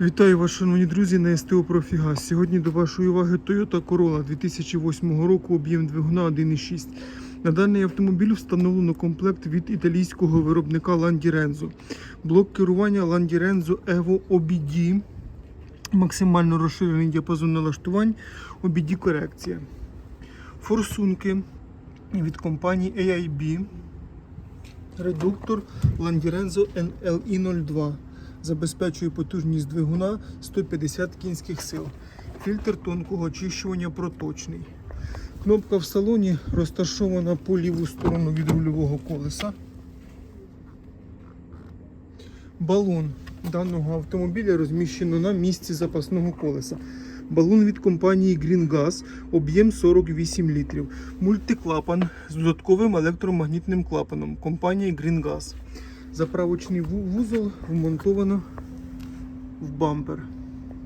Вітаю вас, шановні друзі, на СТО Профігаз. Сьогодні до вашої уваги Toyota Corolla 2008 року, об'єм двигуна 1,6. На даний автомобіль встановлено комплект від італійського виробника Landi Renzo. Блок керування Landi Renzo Evo OBD. Максимально розширений діапазон налаштувань, OBD корекція. Форсунки від компанії AIB. Редуктор Landirenzo NLE02 забезпечує потужність двигуна 150 кінських сил. Фільтр тонкого очищування проточний. Кнопка в салоні розташована по ліву сторону від рульового колеса. Балон даного автомобіля розміщено на місці запасного колеса. Балон від компанії Green Gas, об'єм 48 літрів. Мультиклапан з додатковим електромагнітним клапаном компанії Green Gas. Заправочний ву- вузол вмонтовано в бампер.